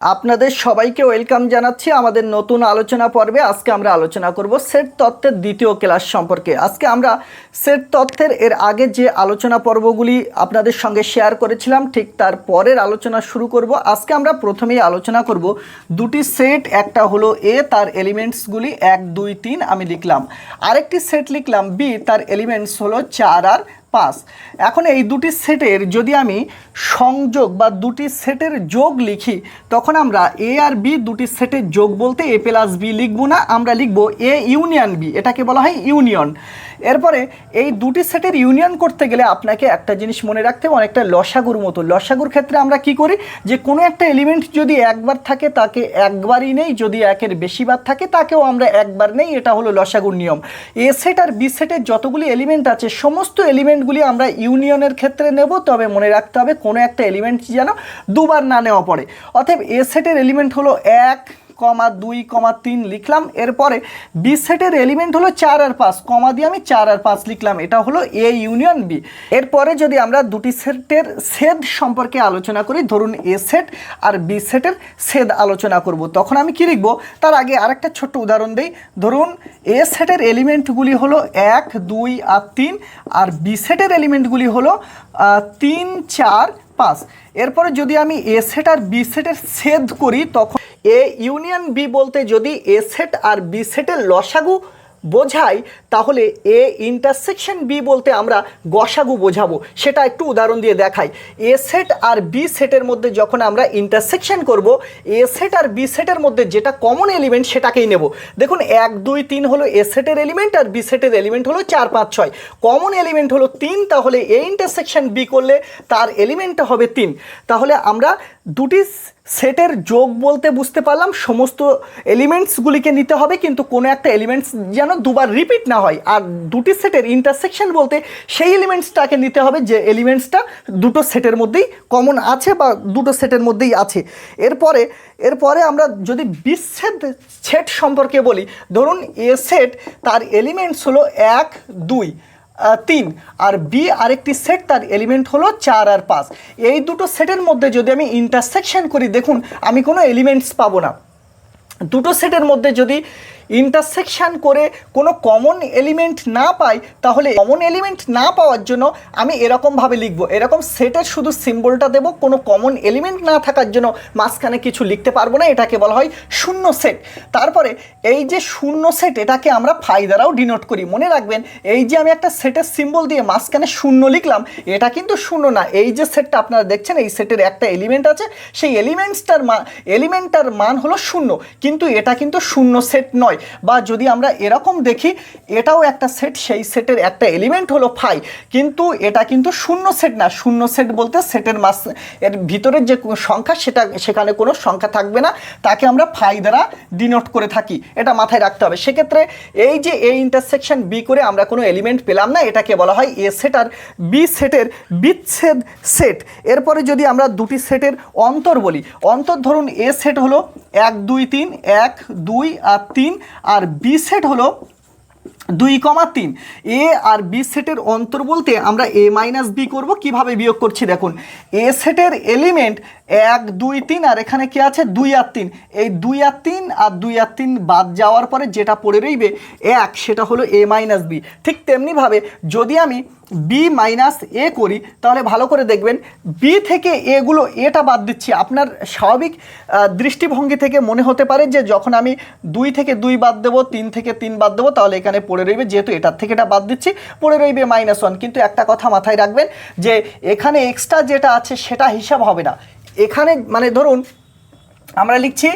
আপনাদের সবাইকে ওয়েলকাম জানাচ্ছি আমাদের নতুন আলোচনা পর্বে। আজকে আমরা আলোচনা করব সেট তত্ত্বের দ্বিতীয় ক্লাস সম্পর্কে। আজকে আমরা সেট তত্ত্বের এর আগে যে আলোচনা পর্বগুলি আপনাদের সঙ্গে শেয়ার করেছিলাম, ঠিক তার পরের আলোচনা শুরু করব। আজকে আমরা প্রথমেই আলোচনা করব দুটি সেট, একটা হলো এ তার এলিমেন্টসগুলি এক, দুই, তিন আমি লিখলাম। আরেকটি সেট লিখলাম বি তার এলিমেন্টস হলো চার আর পাঁচ এখন এই দুটি সেটের যদি আমি সংযোগ বা দুটি সেটের যোগ লিখি, তখন আমরা এ আর বি দুটি সেটের যোগ বলতে এ প্লাস বি লিখব না, আমরা লিখব এ ইউনিয়ন বি এটাকে বলা হয় ইউনিয়ন এরপরে এই দুটি সেটের ইউনিয়ন করতে গেলে আপনাকে একটা জিনিস মনে রাখতে হবে, অনেকটা লসাগুর মতো। লসাগুর ক্ষেত্রে আমরা কি করি? যে কোনো একটা এলিমেন্ট যদি একবার থাকে, তাকে একবারই নেই, যদি একের বেশিবার থাকে, তাকেও আমরা একবার নেই, এটা হলো লসাগুর নিয়ম। এ সেট আর বি সেটের যতগুলি এলিমেন্ট আছে, সমস্ত এলিমেন্টগুলি আমরা ইউনিয়নের ক্ষেত্রে নেব, তবে মনে রাখতে হবে কোনো একটা এলিমেন্ট যেন দুবার না নেওয়া পড়ে। অতএব এ সেটের এলিমেন্ট হলো এক কমা দুই, কমা তিন লিখলাম। এরপরে বি সেটের এলিমেন্ট হলো চার আর পাঁচ। কমা দিয়ে আমি চার আর পাঁচ লিখলাম। এটা হলো এ ইউনিয়ন বি এরপরে যদি আমরা দুটি সেটের সেদ সম্পর্কে আলোচনা করি, ধরুন এ সেট আর বি সেটের সেদ আলোচনা করব। তখন আমি কি লিখব? তার আগে আরেকটা ছোট্ট উদাহরণ দিই। ধরুন এ সেটের এলিমেন্টগুলি হলো এক, দুই আর তিন, আর বি সেটের এলিমেন্টগুলি হলো তিন, চার পাঁচ এরপরে যদি আমি এ সেট আর বি সেটের সেদ করি, তখন এ ইউনিয়ন বি বলতে যদি এ সেট আর বি সেটের লসাগু বোঝাই, তাহলে এ ইন্টারসেকশন বি বলতে আমরা গসাগু বোঝাবো। সেটা একটু উদাহরণ দিয়ে দেখাই। এ সেট আর বি সেটের মধ্যে যখন আমরা ইন্টারসেকশন করব এ সেট আর বি সেটের মধ্যে যেটা কমন এলিমেন্ট সেটাকেই নেব। দেখুন, এক, দুই, তিন হলো এ সেটের এলিমেন্ট আর বি সেটের এলিমেন্ট হলো চার, পাঁচ, ছয়। কমন এলিমেন্ট হলো তিন, তাহলে এ ইন্টারসেকশন বি করলে তার এলিমেন্টটা হবে তিন। তাহলে আমরা দুটি সেটের যোগ বলতে বুঝতে পারলাম, সমস্ত এলিমেন্টসগুলিকে নিতে হবে, কিন্তু কোনো একটা এলিমেন্টস যেন দুবার রিপিট না হয়। আর দুটি সেটের ইন্টারসেকশন বলতে সেই এলিমেন্টসটাকে নিতে হবে যে এলিমেন্টসটা দুটো সেটের মধ্যেই কমন আছে বা দুটো সেটের মধ্যেই আছে। এরপরে এরপরে আমরা যদি বিচ্ছেদ সেট সম্পর্কে বলি, ধরুন এ সেট তার এলিমেন্টস হলো এক, দুই। তিন। আর বি, আরেকটি সেট তার এলিমেন্ট হলো চার আর পাঁচ। এই দুটো সেটের মধ্যে যদি আমি ইন্টারসেকশন করি, দেখুন, আমি কোনো এলিমেন্টস পাবো না। দুটো সেটের মধ্যে যদি ইন্টারসেকশন করে কোনো কমন এলিমেন্ট না পাই, তাহলে কমন এলিমেন্ট না পাওয়ার জন্য আমি এরকমভাবে লিখব। এরকম সেটের শুধু সিম্বলটা দেব, কোনো কমন এলিমেন্ট না থাকার জন্য মাঝখানে কিছু লিখতে পারব না, এটাকে বলা হয় শূন্য সেট তারপরে এই যে শূন্য সেট এটাকে আমরা ফাই দ্বারাও ডিনোট করি। মনে রাখবেন, এই যে আমি একটা সেটের সিম্বল দিয়ে মাঝখানে শূন্য লিখলাম, এটা কিন্তু শূন্য না। এই যে সেটটা আপনারা দেখছেন, এই সেটের একটা এলিমেন্ট আছে, সেই এলিমেন্টসটার মান এলিমেন্টটার মান হলো শূন্য। কিন্তু এটা কিন্তু শূন্য সেট নয়। বা যদি আমরা এরকম দেখি, এটাও একটা সেট সেই সেটের একটা এলিমেন্ট হলো ফাই কিন্তু এটা কিন্তু শূন্য সেট না। শূন্য সেট বলতে সেটের মাস, এর ভিতরের যে সংখ্যা, সেটা, সেখানে কোনো সংখ্যা থাকবে না। তাকে আমরা ফাই দ্বারা ডিনোট করে থাকি। এটা মাথায় রাখতে হবে। সেক্ষেত্রে এই যে এ ইন্টারসেকশন বি করে আমরা কোনো এলিমেন্ট পেলাম না, এটাকে বলা হয় এ সেট আর বি সেটের বিচ্ছেদ সেট এরপরে যদি আমরা দুটি সেটের অন্তর বলি, অন্তর ধরুন এ সেট হলো এক, দুই, তিন, এক, দুই আর তিন। আর বি সেট হলো দুই কমা তিন। এ আর বি সেটের অন্তর বলতে আমরা এ মাইনাস বি করব, কীভাবে বিয়োগ করছি দেখুন। এ সেটের এলিমেন্ট এক, দুই, তিন, আর এখানে কি আছে? দুই আর তিন। এই দুই আর তিন আর দুই আর তিন বাদ যাওয়ার পরে যেটা পড়ে রইবে এক, সেটা হলো এ মাইনাস বি ঠিক তেমনিভাবে যদি আমি বি মাইনাস এ করি, তাহলে ভালো করে দেখবেন বি থেকে এগুলো এটা বাদ দিচ্ছি। আপনার স্বাভাবিক দৃষ্টিভঙ্গি থেকে মনে হতে পারে যে যখন আমি দুই থেকে দুই বাদ দেবো, তিন থেকে তিন বাদ দেবো, তাহলে এখানে পড়ে রইবে, যেহেতু এটার থেকে এটা বাদ দিচ্ছি, পড়ে রইবে মাইনাস ওয়ান কিন্তু একটা কথা মাথায় রাখবেন যে এখানে এক্সট্রা যেটা আছে সেটা হিসাব হবে না। এখানে মানে ধরুন, আমরা লিখছি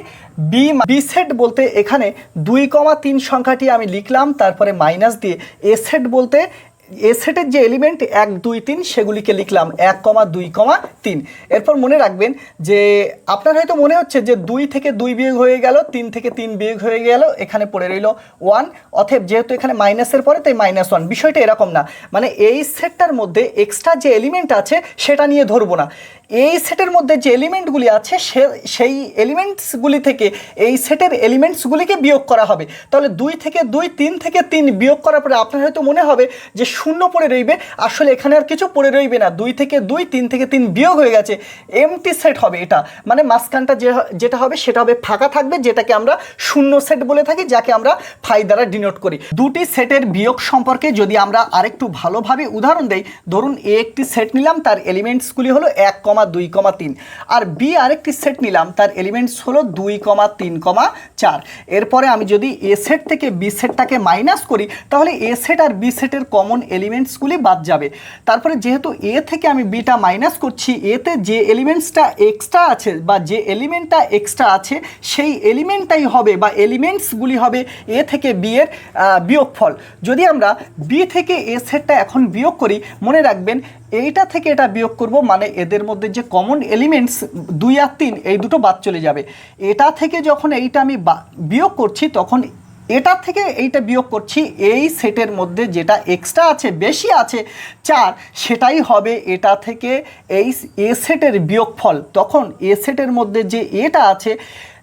বি বি সেট বলতে এখানে দুই কমা তিন সংখ্যাটি আমি লিখলাম, তারপরে মাইনাস দিয়ে এ সেট বলতে এ সেটের যে এলিমেন্ট এক, দুই, তিন, সেগুলিকে লিখলাম। এক কমা, দুই কমা, তিন। এরপর মনে রাখবেন যে, আপনার হয়তো মনে হচ্ছে যে, দুই থেকে দুই বিয়োগ হয়ে গেল, তিন থেকে তিন বিয়োগ হয়ে গেল, এখানে পড়ে রইল ওয়ান অথব যেহেতু এখানে মাইনাসের পরে, তাই মাইনাস ওয়ান বিষয়টা এরকম না। মানে এই সেটটার মধ্যে এক্সট্রা যে এলিমেন্ট আছে, সেটা নিয়ে ধরবো না। এই সেটের মধ্যে যে এলিমেন্টগুলি আছে, সে, সেই এলিমেন্টসগুলি থেকে এই সেটের এলিমেন্টসগুলিকে বিয়োগ করা হবে। তাহলে দুই থেকে দুই, তিন থেকে তিন বিয়োগ করার পরে আপনার হয়তো মনে হবে যে শূন্য পড়ে রইবে। আসলে এখানে আর কিছু পড়ে রইবে না। দুই থেকে দুই, তিন থেকে তিন বিয়োগ হয়ে গেছে। এমটি সেট হবে এটা। মানে মাঝখানটা যে যেটা হবে সেটা হবে ফাঁকা থাকবে, যেটাকে আমরা শূন্য সেট বলে থাকি, যাকে আমরা ফাই দ্বারা ডিনোট করি। দুটি সেটের বিয়োগ সম্পর্কে যদি আমরা আরেকটু ভালোভাবে উদাহরণ দেই, ধরুন এ একটি সেট নিলাম, তার এলিমেন্টসগুলি হলো এক কমা দুই কমা তিন। আর বি আরেকটি সেট নিলাম, তার এলিমেন্টস হলো দুই কমা তিন কমা চার। এরপরে আমি যদি এ সেট থেকে বি সেটটাকে মাইনাস করি, তাহলে এ সেট আর বি সেটের কমন এলিমেন্টসগুলি বাদ যাবে। তারপরে যেহেতু এ থেকে আমি বিটা মাইনাস করছি এতে যে এলিমেন্টসটা এক্সট্রা আছে বা যে এলিমেন্টটা এক্সট্রা আছে, সেই এলিমেন্টটাই হবে বা এলিমেন্টসগুলি হবে এ থেকে বি এর বিয়োগফল। যদি আমরা বি থেকে এ সেটটা এখন বিয়োগ করি, মনে রাখবেন এইটা থেকে এটা বিয়োগ করব মানে এদের মধ্যে যে কমন এলিমেন্টস দুই আর তিন, এই দুটো বাদ চলে যাবে। এটা থেকে যখন এইটা আমি বিয়োগ করছি, তখন এটা থেকে এইটা বিয়োগ করছি, এই সেটের মধ্যে যেটা এক্সট্রা আছে, বেশি আছে, চার, সেটাই হবে এটা থেকে এই এ সেটের বিয়োগফল। তখন এ সেটের মধ্যে যে এটা আছে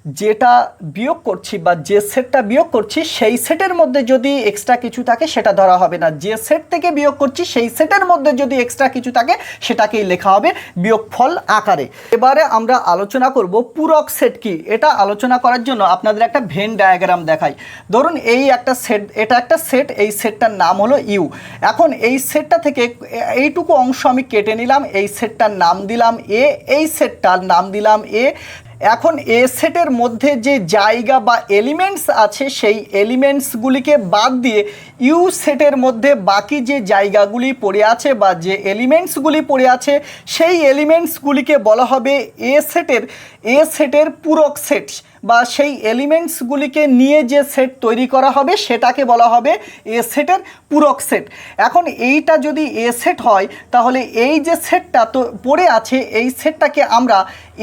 যেটা বিয়োগ করছি বা যে সেটটা বিয়োগ করছি, সেই সেটের মধ্যে যদি এক্সট্রা কিছু থাকে, সেটা ধরা হবে না। যে সেট থেকে বিয়োগ করছি, সেই সেটের মধ্যে যদি এক্সট্রা কিছু থাকে, সেটাকেই লেখা হবে বিয়োগফল আকারে। এবারে আমরা আলোচনা করব পূরক সেট কি। এটা আলোচনা করার জন্য আপনাদের একটা ভেন ডায়াগ্রাম দেখাই। ধরুন এই একটা সেট, এটা একটা সেট, এই সেটটার নাম হলো ইউ এখন এই সেটটা থেকে এইটুকু অংশ আমি কেটে নিলাম, এই সেটটার নাম দিলাম এ এই সেটটার নাম দিলাম এ এখন এ সেটের মধ্যে যে জায়গা বা এলিমেন্টস আছে, সেই এলিমেন্টসগুলিকে বাদ দিয়ে ইউ সেটের মধ্যে বাকি যে জায়গাগুলি পড়ে আছে বা যে এলিমেন্টসগুলি পড়ে আছে, সেই এলিমেন্টসগুলিকে বলা হবে এ সেটের এ সেটের পূরক সেট বা সেই এলিমেন্টসগুলিকে নিয়ে যে সেট তৈরি করা হবে, সেটাকে বলা হবে এ সেটের পূরক সেট এখন এইটা যদি এ সেট হয়, তাহলে এই যে সেটটা তো পড়ে আছে, এই সেটটাকে আমরা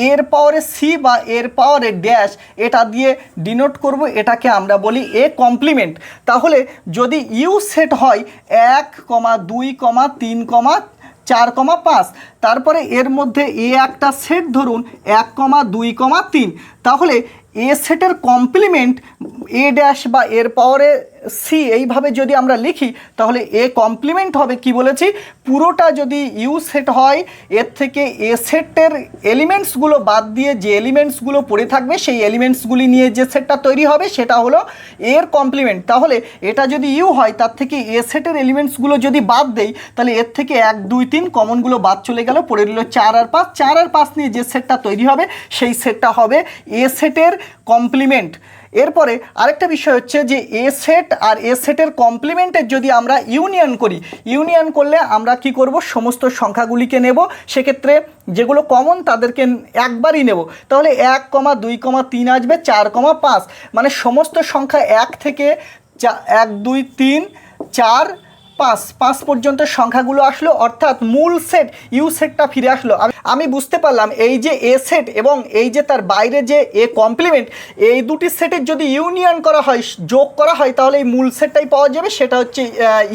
এর পাওয়ারে সি বা এর পাওয়ারে ড্যাশ এটা দিয়ে ডিনোট করব, এটাকে আমরা বলি এ কমপ্লিমেন্ট তাহলে যদি ইউ সেট হয়, এক কমা দুই কমা তিন কমা চার কমা পাঁচ, তারপরে এর মধ্যে এ একটা সেট ধরুন, এক কমা দুই কমা তিন। তাহলে এ সেটের কমপ্লিমেন্ট এ ড্যাশ বা এর পাওয়ারে সি এইভাবে যদি আমরা লিখি, তাহলে এ কমপ্লিমেন্ট হবে কি বলেছি? পুরোটা যদি ইউ সেট হয়, এর থেকে এ সেটের এলিমেন্টসগুলো বাদ দিয়ে যে এলিমেন্টসগুলো পড়ে থাকবে, সেই এলিমেন্টসগুলি নিয়ে যে সেটটা তৈরি হবে, সেটা হলো এর কমপ্লিমেন্ট তাহলে এটা যদি ইউ হয়, তার থেকে এ সেটের এলিমেন্টসগুলো যদি বাদ দেই, তাহলে এর থেকে এক, দুই, তিন কমনগুলো বাদ চলে গেল, পড়ে রইল চার আর পাঁচ। চার আর পাঁচ নিয়ে যে সেটটা তৈরি হবে, সেই সেটটা হবে এ সেটের কমপ্লিমেন্ট এরপরে আরেকটা বিষয় হচ্ছে যে এ সেট আর এ সেটের কমপ্লিমেন্টের যদি আমরা ইউনিয়ন করি ইউনিয়ন করলে আমরা কি করব? সমস্ত সংখ্যাগুলিকে নেব। সেক্ষেত্রে যেগুলো কমন তাদেরকে একবারই নেব। তাহলে এক কমা দুই কমা তিন আসবে, চার কমা পাঁচ। মানে সমস্ত সংখ্যা এক থেকে চা এক, দুই, তিন, চার, পাঁচ। পাঁচ পর্যন্ত সংখ্যাগুলো আসলো, অর্থাৎ মূল সেট ইউ সেটটা ফিরে আসলো। আমি বুঝতে পারলাম এই যে এ সেট এবং এই যে তার বাইরে যে এ কমপ্লিমেন্ট এই দুটি সেটের যদি ইউনিয়ন করা হয়, যোগ করা হয়, তাহলে এই মূল সেটটাই পাওয়া যাবে। সেটা হচ্ছে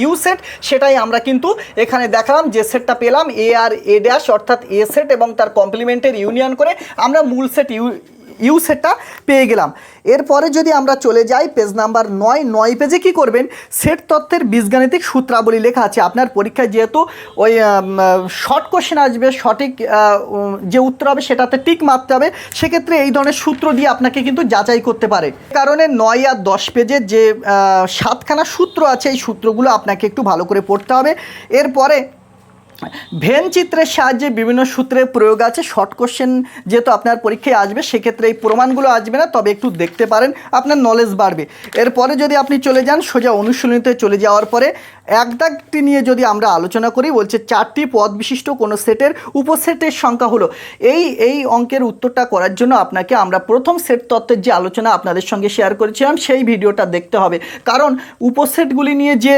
ইউ সেট সেটাই আমরা কিন্তু এখানে দেখালাম, যে সেটটা পেলাম এ আর এ ড্যাশ অর্থাৎ এ সেট এবং তার কমপ্লিমেন্টের ইউনিয়ন করে আমরা মূল সেট ইউ ইউ সেটটা পেয়ে গেলাম। এরপরে যদি আমরা চলে যাই, পেজ নাম্বার নয় নয় পেজে কি করবেন? সেট তত্ত্বের বীজগাণিতিক সূত্রাবলী লেখা আছে। আপনার পরীক্ষায় যেহেতু ওই শর্ট কোশ্চেন আসবে, সঠিক যে উত্তর হবে সেটাতে টিক মারতে হবে, সেক্ষেত্রে এই ধরনের সূত্র দিয়ে আপনাকে কিন্তু যাচাই করতে পারে। কারণে নয় আর দশ পেজের যে সাতখানা সূত্র আছে, এই সূত্রগুলো আপনাকে একটু ভালো করে পড়তে হবে। এরপরে ভেন চিত্রের সাহায্যে বিভিন্ন সূত্রের প্রয়োগ আছে। শর্ট কোশ্চেন যেহেতু আপনার পরীক্ষায় আসবে, সেক্ষেত্রে এই প্রমাণগুলো আসবে না, তবে একটু দেখতে পারেন, আপনার নলেজ বাড়বে। এরপরে যদি আপনি চলে যান, সোজা অনুশীলনীতে চলে যাওয়ার পরে এক দাগটি নিয়ে যদি আমরা আলোচনা করি, বলছে চারটি পদ বিশিষ্ট কোনো সেটের উপসেটের সংখ্যা হলো। এই এই অঙ্কের উত্তরটা করার জন্য আপনাকে আমরা প্রথম সেট তত্ত্বের যে আলোচনা আপনাদের সঙ্গে শেয়ার করেছিলাম, সেই ভিডিওটা দেখতে হবে। কারণ উপসেটগুলি নিয়ে যে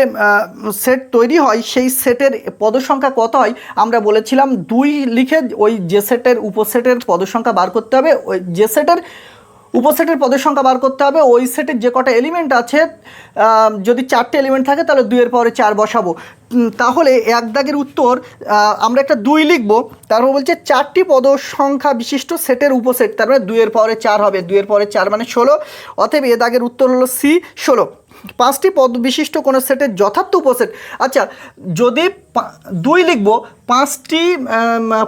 সেট তৈরি হয়, সেই সেটের পদসংখ্যা কত হয় আমরা বলেছিলাম দুই লিখে ওই যে সেটের উপসেটের পদসংখ্যা বার করতে হবে, ওই যে সেটের উপসেটের পদের সংখ্যা বার করতে হবে, ওই সেটের যে কটা এলিমেন্ট আছে যদি চারটে এলিমেন্ট থাকে তাহলে দুইয়ের পরে চার বসাবো। তাহলে এক দাগের উত্তর আমরা একটা দুই লিখব, তারপর বলছে চারটি পদ সংখ্যা বিশিষ্ট সেটের উপসেট তার মানে দুইয়ের পরে চার হবে, দুইয়ের পরে চার মানে ষোলো, অতএব এ দাগের উত্তর হলো সি ষোলো। পাঁচটি পদ বিশিষ্ট কোনো সেটের যথার্থ উপসেট। আচ্ছা যদি দুই লিখব, পাঁচটি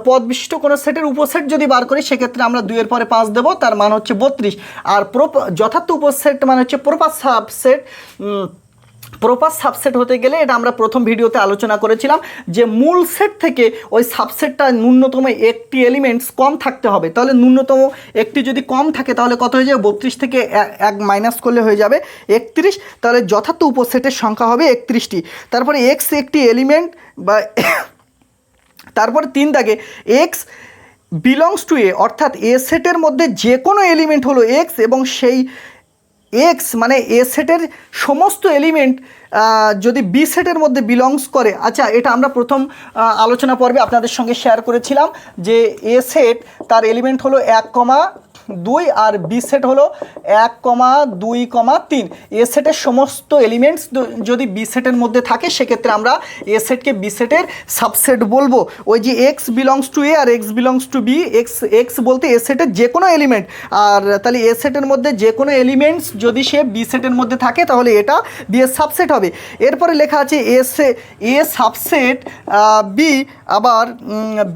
পদ বিশিষ্ট কোনো সেটের উপসেট যদি বার করি, সেক্ষেত্রে আমরা দুইয়ের পরে পাঁচ দেব, তার মান হচ্ছে বত্রিশ। আর প্রপ, যথার্থ উপসেট মানে হচ্ছে প্রপার সাবসেট প্রপার সাবসেট হতে গেলে এটা আমরা প্রথম ভিডিওতে আলোচনা করেছিলাম যে মূল সেট থেকে ওই সাবসেটটা ন্যূনতম একটি এলিমেন্টস কম থাকতে হবে। তাহলে ন্যূনতম একটি যদি কম থাকে, তাহলে কত হয়ে যাবে? বত্রিশ থেকে এক মাইনাস করলে হয়ে যাবে একত্রিশ। তাহলে যথার্থ উপসেটের সংখ্যা হবে একত্রিশটি। তারপরে এক্স একটি এলিমেন্ট বা তারপরে তিন দাগে এক্স বিলংস টু এ অর্থাৎ এ সেটের মধ্যে যে কোনো এলিমেন্ট হলো এক্স এবং সেই এক্স মানে এ সেটের সমস্ত এলিমেন্ট যদি বি সেটের মধ্যে বিলংস করে আচ্ছা এটা আমরা প্রথম আলোচনা পর্বে আপনাদের সঙ্গে শেয়ার করেছিলাম যে এ সেট তার এলিমেন্ট হলো এক কমা দুই আর বি সেট হলো এক কমা দুই কমা তিন। এ সেটের সমস্ত এলিমেন্টস যদি বি সেটের মধ্যে থাকে, সেক্ষেত্রে আমরা এ সেটকে বি সেটের সাবসেট বলব। ওই যে X belongs to A R X belongs to B X X বলতে এ সেটের যে কোনো এলিমেন্ট আর তাহলে এ সেটের মধ্যে যে কোনো এলিমেন্টস যদি সে বি সেটের মধ্যে থাকে, তাহলে এটা বি এর সাবসেট হবে। এরপরে লেখা আছে এ সে, এ সাবসেট বি আবার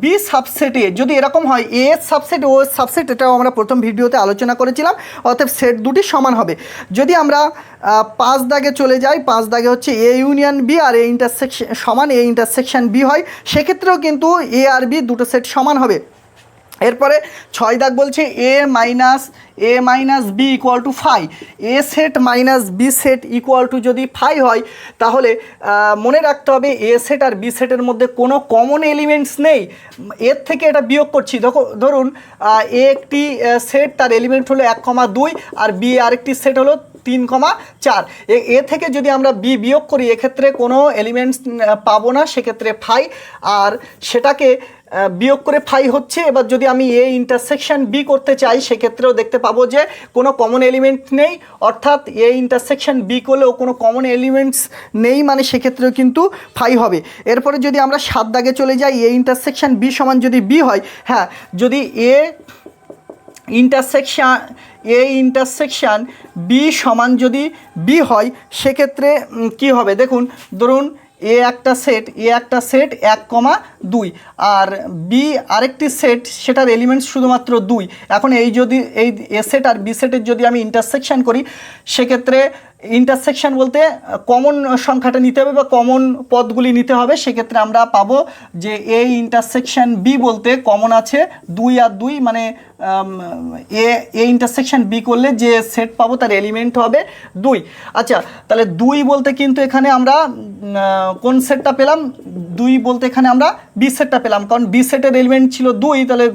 বি সাবসেটে যদি এরকম হয়, এ সাবসেট ও সাবসেট এটাও আমরা প্রথম ভিডিওতে আলোচনা করেছিলাম, অতএব সেট দুটি সমান হবে। যদি আমরা পাঁচ দাগে চলে যাই, পাঁচ দাগে হচ্ছে এ ইউনিয়ন বি আর এ ইন্টারসেকশন সমান এ ইন্টারসেকশন বি হয়, সেক্ষেত্রেও কিন্তু এ আর বি দুটো সেট সমান হবে। এরপরে ছয় দাগ বলছে A minus A minus B equal to phi A set minus B set equal to যদি ফাই হয়, তাহলে মনে রাখতে হবে এ সেট আর বি সেটের মধ্যে কোনো কমন এলিমেন্টস নেই। এর থেকে এটা বিয়োগ করছি। ধরুন এ একটি সেট তার এলিমেন্ট হলো এক কমা দুই আর বি আরেকটি সেট হলো তিন কমা চার। এ থেকে যদি আমরা বি বিয়োগ করি, এক্ষেত্রে কোনো এলিমেন্টস পাবো না, সেক্ষেত্রে ফাই আর সেটাকে বিয়োগ করে ফাই হচ্ছে। এবার যদি আমি এ ইন্টারসেকশন বি করতে চাই, সেক্ষেত্রেও দেখতে পাবো যে কোনো কমন এলিমেন্ট নেই। অর্থাৎ এ ইন্টারসেকশন বি করলেও কোনো কমন এলিমেন্টস নেই মানে সেক্ষেত্রেও কিন্তু ফাই হবে। এরপরে যদি আমরা সাত দাগে চলে যাই, এ ইন্টারসেকশন বি সমান যদি বি হয় হ্যাঁ যদি A intersection A intersection B সমান যদি বি হয়, সেক্ষেত্রে কি হবে? দেখুন, ধরুন এ একটা সেট এ একটা সেট এক কমা দুই। আর বি আরেকটি সেট সেটার এলিমেন্টস শুধুমাত্র দুই। এখন এই যদি, এই এ সেট আর বি সেটের যদি আমি ইন্টারসেকশান করি, সেক্ষেত্রে ইন্টারসেকশন বলতে কমন সংখ্যাটা নিতে হবে বা কমন পদগুলি নিতে হবে, সেক্ষেত্রে আমরা পাবো যে এই ইন্টারসেকশন বি বলতে কমন আছে, দুই আর দুই মানে এ এ ইন্টারসেকশন বি করলে যে সেট পাবো তার এলিমেন্ট হবে দুই। আচ্ছা তাহলে দুই বলতে কিন্তু এখানে আমরা কোন সেটটা পেলাম? দুই বলতে এখানে আমরা বি সেটটা পেলাম, কারণ বি সেটের এলিমেন্ট ছিল দুই, তাহলে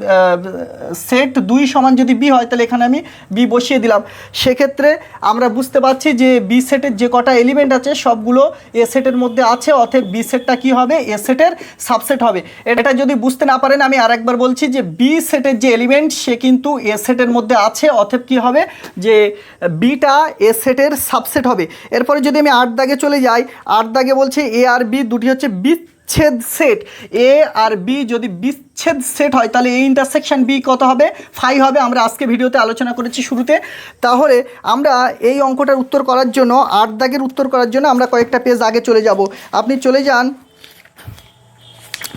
সেট দুই সমান যদি বি হয়, তাহলে এখানে আমি বি বসিয়ে দিলাম। সেক্ষেত্রে আমরা বুঝতে পারছি যে বি সেটের যে কটা এলিমেন্ট আছে, সবগুলো এ সেটের মধ্যে আছে, অতএব বি সেটটা কী হবে? এ সেটের সাবসেট হবে। এটা যদি বুঝতে না পারেন, আমি আরেকবার বলছি যে বি সেটের যে এলিমেন্ট সে কিন্তু এ সেটের মধ্যে আছে, অতএব কী হবে? যে বিটা এ সেটের সাবসেট হবে। এরপরে যদি আমি আট দাগে চলে যাই, আট দাগে বলছে এ আর বি দুটি হচ্ছে বিচ্ছেদ সেট। এ আর বি যদি বিচ্ছেদ সেট হয়, তাহলে এই ইন্টারসেকশান বি কত হবে? ফাই হবে। আমরা আজকে ভিডিওতে আলোচনা করেছি শুরুতে। তাহলে আমরা এই অঙ্কটার উত্তর করার জন্য, আট দাগের উত্তর করার জন্য আমরা কয়েকটা পেজ আগে চলে যাব। আপনি চলে যান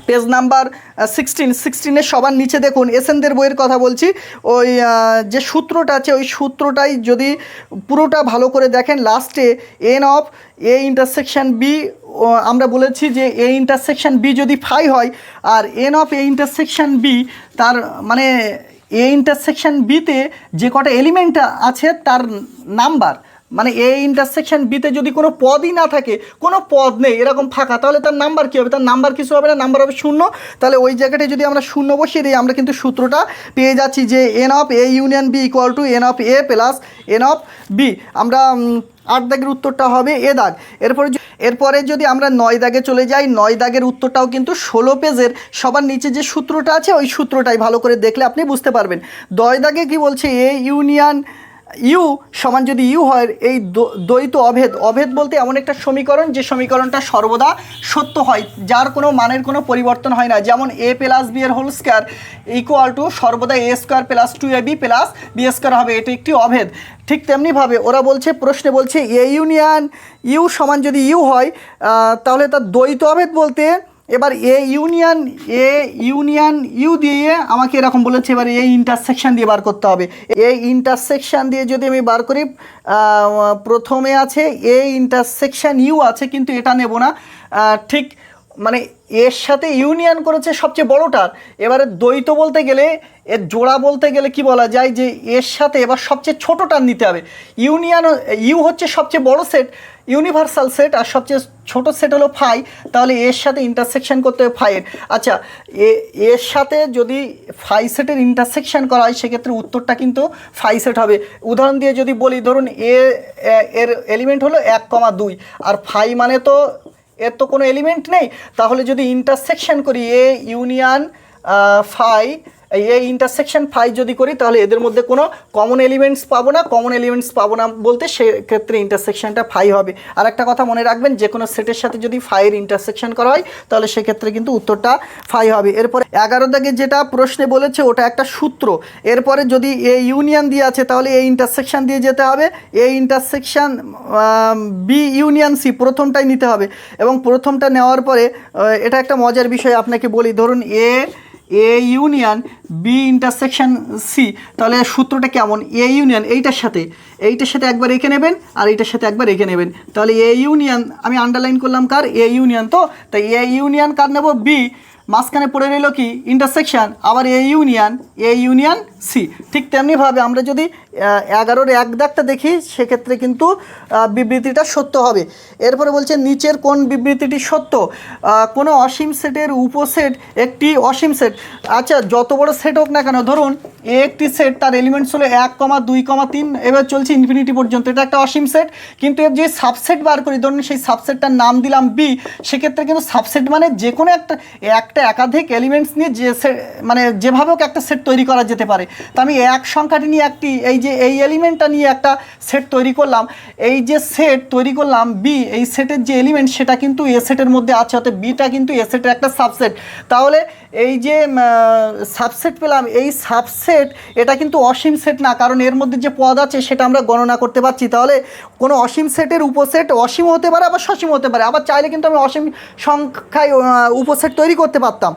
পেজ নাম্বার সিক্সটিন সিক্সটিনের সবার নিচে দেখুন এসেনদের বইয়ের কথা বলছি। ওই যে সূত্রটা আছে, ওই সূত্রটাই যদি পুরোটা ভালো করে দেখেন লাস্টে n of A intersection B আমরা বলেছি যে এ ইন্টারসেকশন বি যদি ফাই হয়, আর n of A intersection B তার মানে এ ইন্টারসেকশন বিতে যে কটা এলিমেন্ট আছে, তার নাম্বার মানে এ ইন্টারসেকশন বিতে যদি কোনো পদই না থাকে, কোনো পদ নেই, এরকম ফাঁকা, তাহলে তার নাম্বার কী হবে? তার নাম্বার কিছু হবে না নাম্বার হবে শূন্য। তাহলে ওই জায়গাটায় যদি আমরা শূন্য বসিয়ে দিই, আমরা কিন্তু সূত্রটা পেয়ে যাচ্ছি যে n of A union B equal to n of A plus n of B আমরা আট দাগের উত্তরটা হবে এ দাগ। এরপরে এরপরে যদি আমরা নয় দাগে চলে যাই, নয় দাগের উত্তরটাও কিন্তু ষোলো পেজের, সবার নিচে যে সূত্রটা আছে, ওই সূত্রটাই ভালো করে দেখলে আপনি বুঝতে পারবেন। দয় দাগে কি বলছে? এ ইউনিয়ন ইউ সমান যদি ইউ হয়, এই দ্বৈত অভেদ অভেদ বলতে এমন একটা সমীকরণ যে সমীকরণটা সর্বদা সত্য হয়, যার কোনো মানের কোনো পরিবর্তন হয় না। যেমন এ প্লাস বি এর হোল স্কোয়ার ইকুয়াল টু সর্বদা A square plus two A B plus B square হবে। এটি একটি অভেদ। ঠিক তেমনিভাবে ওরা বলছে, প্রশ্নে বলছে এ ইউনিয়ন ইউ সমান যদি ইউ হয় তাহলে তার দ্বৈত অভেদ বলতে এবার A union A union U দিয়ে আমাকে এরকম বলেছে, এবার এই ইন্টারসেকশান দিয়ে বার করতে হবে। এই ইন্টারসেকশান দিয়ে যদি আমি বার করি প্রথমে আছে এ ইন্টারসেকশান ইউ আছে, কিন্তু এটা নেব না। ঠিক মানে এর সাথে ইউনিয়ন করেছে সবচেয়ে বড়টার। এবারে দ্বৈত বলতে গেলে এর জোড়া বলতে গেলে কি বলা যায় যে এর সাথে এবার সবচেয়ে ছোটোটার নিতে হবে। ইউনিয়ন, ইউ হচ্ছে সবচেয়ে বড় সেট ইউনিভার্সাল সেট আর সবচেয়ে ছোট সেট হলো ফাই তাহলে এর সাথে ইন্টারসেকশন করতে হবে ফাইয়ের আচ্ছা এ, এর সাথে যদি ফাই সেটের ইন্টারসেকশন করা হয়, সেক্ষেত্রে উত্তরটা কিন্তু ফাই সেট হবে। উদাহরণ দিয়ে যদি বলি, ধরুন এ এর এলিমেন্ট হলো এক কমা দুই, আর ফাই মানে তো, এর তো কোনো এলিমেন্ট নেই। তাহলে যদি ইন্টারসেকশন করি, A union phi A intersection phi যদি করি, তাহলে এদের মধ্যে কোনো কমন এলিমেন্টস পাবো না কমন এলিমেন্টস পাবো না বলতে সেক্ষেত্রে ইন্টারসেকশনটা ফাই হবে। আর একটা কথা মনে রাখবেন, যে কোনো সেটের সাথে যদি ফাইয়ের ইন্টারসেকশন করা হয়, তাহলে সেক্ষেত্রে কিন্তু উত্তরটা ফাই হবে। এরপরে এগারো দাগে যেটা প্রশ্নে বলেছে, ওটা একটা সূত্র। এরপরে যদি এ ইউনিয়ন দিয়ে আছে, তাহলে এই ইন্টারসেকশন দিয়ে যেতে হবে। A intersection B union C প্রথমটাই নিতে হবে। এবং প্রথমটা নেওয়ার পরে এটা একটা মজার বিষয় আপনাকে বলি। ধরুন A A union B intersection C তাহলে সূত্রটা কেমন? এ ইউনিয়ন এইটার সাথে। এইটার সাথে একবার রেখে নেবেন আর এইটার সাথে একবার রেখে নেবেন। তাহলে এ ইউনিয়ন আমি আন্ডারলাইন করলাম কার? এ ইউনিয়ন তো? তাই এ ইউনিয়ন কার নেব? বি মাঝখানে পড়ে রইল কি? ইন্টারসেকশন আবার A union A union C ঠিক তেমনিভাবে আমরা যদি এগারোর এক দাগটা দেখি, সেক্ষেত্রে কিন্তু বিবৃতিটা সত্য হবে। এরপরে বলছে, নিচের কোন বিবৃতিটি সত্য? কোনো অসীম সেটের উপসেট একটি অসীম সেট। আচ্ছা যত বড় সেট হোক না কেন, ধরুন এ একটি সেট, তার এলিমেন্টস হলো এক কমা দুই কমা তিন, এবার চলছে ইনফিনিটি পর্যন্ত। এটা একটা অসীম সেট, কিন্তু এর যে সাবসেট বার করি, ধরুন সেই সাবসেটটার নাম দিলাম বি সেক্ষেত্রে কিন্তু সাবসেট মানে যে কোনো একটা একটা একাধিক এলিমেন্টস নিয়ে যে মানে যেভাবে একটা সেট তৈরি করা যেতে পারে। তো আমি এক সংখ্যাটি নিয়ে একটি, এই যে, এই এলিমেন্টটা নিয়ে একটা সেট তৈরি করলাম। এই যে সেট তৈরি করলাম বি এই সেটের যে এলিমেন্ট সেটা কিন্তু এ সেটের মধ্যে আছে অর্থাৎ বিটা কিন্তু এ সেটের একটা সাবসেট তাহলে এই যে সাবসেট পেলাম, এই সাবসেট এটা কিন্তু অসীম সেট না, কারণ এর মধ্যে যে পদ আছে সেটা আমরা গণনা করতে পারছি। তাহলে কোনো অসীম সেটের উপসেট অসীম হতে পারে, আবার সসীম হতে পারে। আবার চাইলে কিন্তু আমি অসীম সংখ্যায় উপসেট তৈরি করতে attım.